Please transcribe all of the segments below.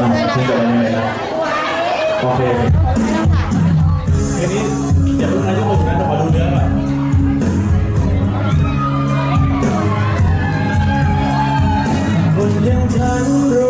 รูปด้วยนโยันะโอเคทีนี้อย่าเพิ่งอายุหมดนะแต่มาดูเนื้อหน่อยคนยังฉันรู้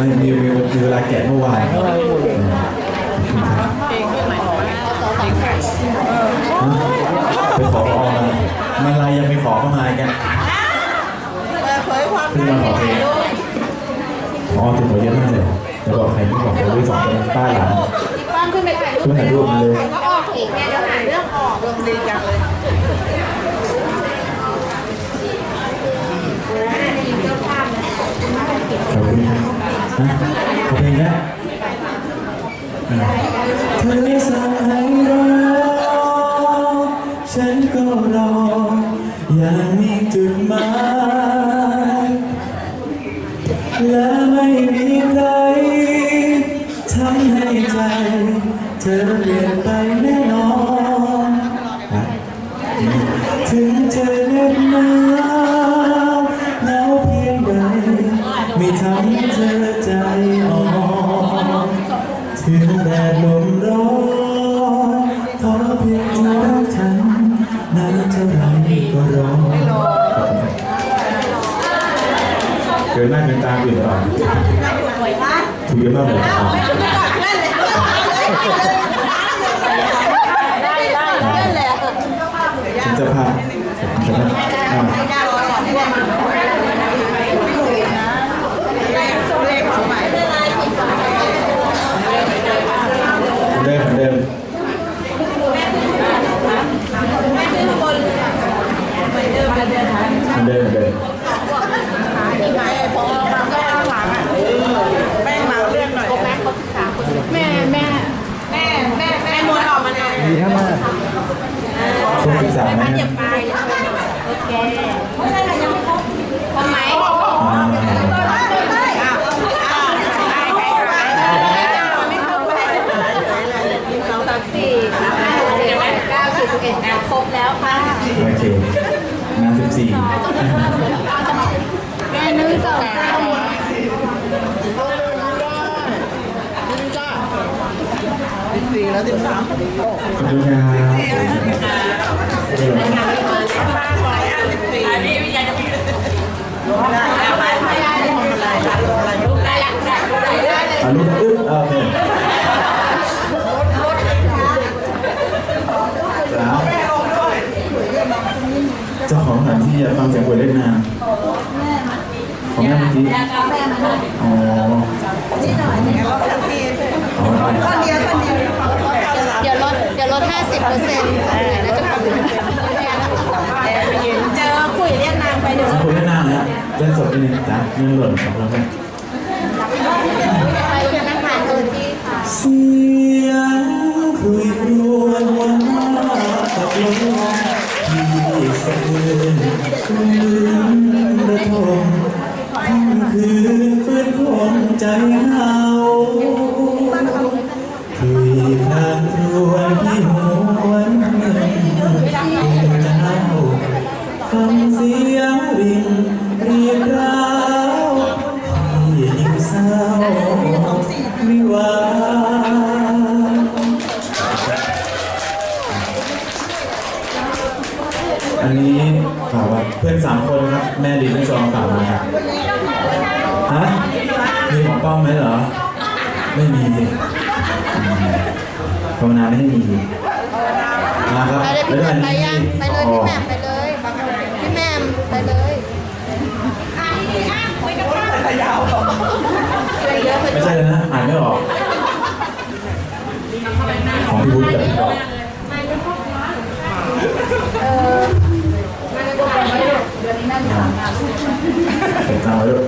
มีมีเวลาแกะเมื่อวานเพลงขึ้นไหนของเพลงไก่ไปขอพอมามาลายยังไปขอเข้ามากันเปิดเผยความเพิ่งมาขอเพลงอ๋อถึงหัวเยอะมากเลยเดี๋ยวบอกใครไม่บอกเลยด้วยสองคนป้าหลานป้อนขึ้นไปถ่ายรูช่วยปถ่ายรูปมาเลยก็ออกอีกเนี่ยเดี๋ยวหาเรื่องออกลงดีจังเลย ขอบคุณครับ ฮะขอเพลงนะเธอสั่งให้รอ ฉันก็รอ อย่างมีจุดหมายและไม่มีใครทำให้ใจ เธอเปลี่ยน เยอะมากเลยเหรอได้ได้ได้เลยฉันจะพาฉันจะพาไม่ได้รอหรอกเนี่ยมันไม่ถูกนะเลขเดิมเหมือนเดิม ไปเดินไปเดินหา เหมือนเดิมเหมือนเดิม ที่ไหนพอมาก็ข้างหลังอะแม่มาเรื่องหน่อย แม่แม่ แม่แม่แม่มวนออกมาเลย ดีมากช่วงที่สามนะฮะ ไปโอเคทำไม อ่า สองสามสี่ห้าหกเจ็ดแปดเก้าสิบสิบเอ็ดครบแล้วค่ะ โอเคงานสิบสี่ แม่หนึ่งสองสาม สี่แล้วสิบสาม ขอบคุณครับอ่าลูกอึ๊บโอเคแล้วเจ้าของสถานที่อยากฟังเสียงคนเล่นน้ำของแม่เมื่อกี้อ๋อแล้วทันทีอ๋อได้คนเดียวคนเดียว เดี๋ยวลดเดี๋ยวลดห้าสิ บเปอร์เซ็นต์แล้วจะทำเจอคุยเรียกนางไปเดี๋ยวถ้าคนเล่นน้ำนะเล่นสดนิดนึงจ้ะเงินหล่นของเราไหมไปธนาคารเออที่ค่ะเสียงคุยรวนวันมาตกลงที่สะเทือนคืนระทมค่ำคืนฟื้นคงใจเฮา นนี้ฝากว่าเพื่อนสามคนครับ แม่ดีทั้งสองฝากมาครับฮะมีของป้องไหมเหรอ ไม่มีสิอืมภาวนาไม่ให้มีมาครับไปเลยพี่แหม่มไปยังไปเลยพี่แหม่มไปเลยพี่แหม่มไปเลยไม่ใช่เลยนะอ่านไม่ออกของพี่วุฒิกับพี่ดอก เออมันจะถ่ายไว้เดือนนี้น่าจะทำงาน ผมจำไว้ด้วย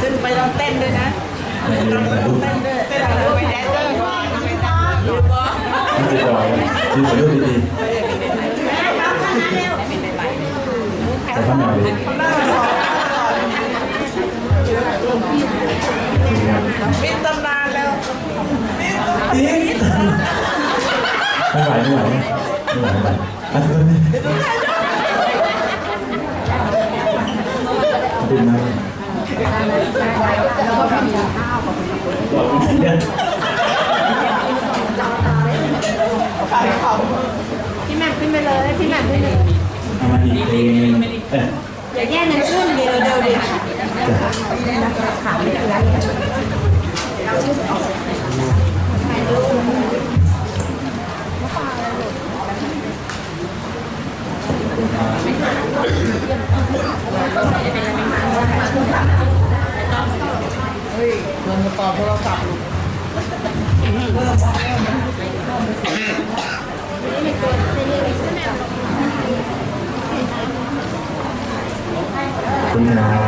ขึ้นไปต้องเต้นด้วยนะในเรื่องถ่ายรูปเต้นด้วยเต้นอะไรไปแดนเซอร์ว่าไม่ได้หรือว่าไม่ติดต่อลยดีถ่ายรูปดีๆแต่ถ้าไม่เอาดีมีตำนานแล้วอีกไม่ไหวไม่ไหวไม่ไหวไม่ไหวอะทุกคนดูนะ บอกไม่ได้พี่แม่ขึ้นไปเลย พี่แม่ขึ้นไปเลยเอามาอีกเพลงหนึงเอ๊ะอย่าแย่งกันขึ้นเดียวเดียวเดียวเอโทรศัพท์เริ่มเริ่มคุณนะ